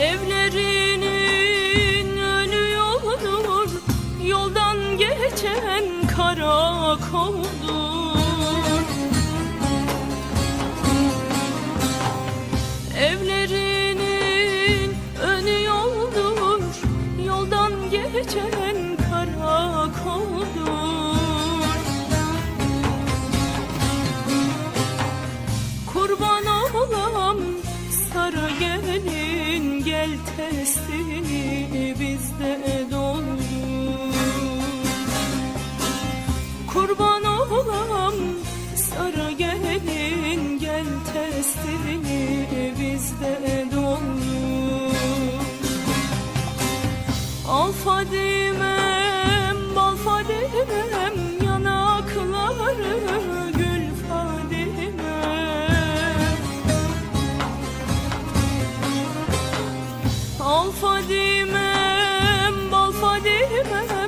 Evlerinin önü yoldur. Yoldan geçen karakoldur. Evlerinin önü yoldur. Yoldan geçen karakoldur Gel testini bizde doldur Kurban olam sarı gelin Gel testini bizde doldur Al Fadimem, Fadimem, bal Fadimem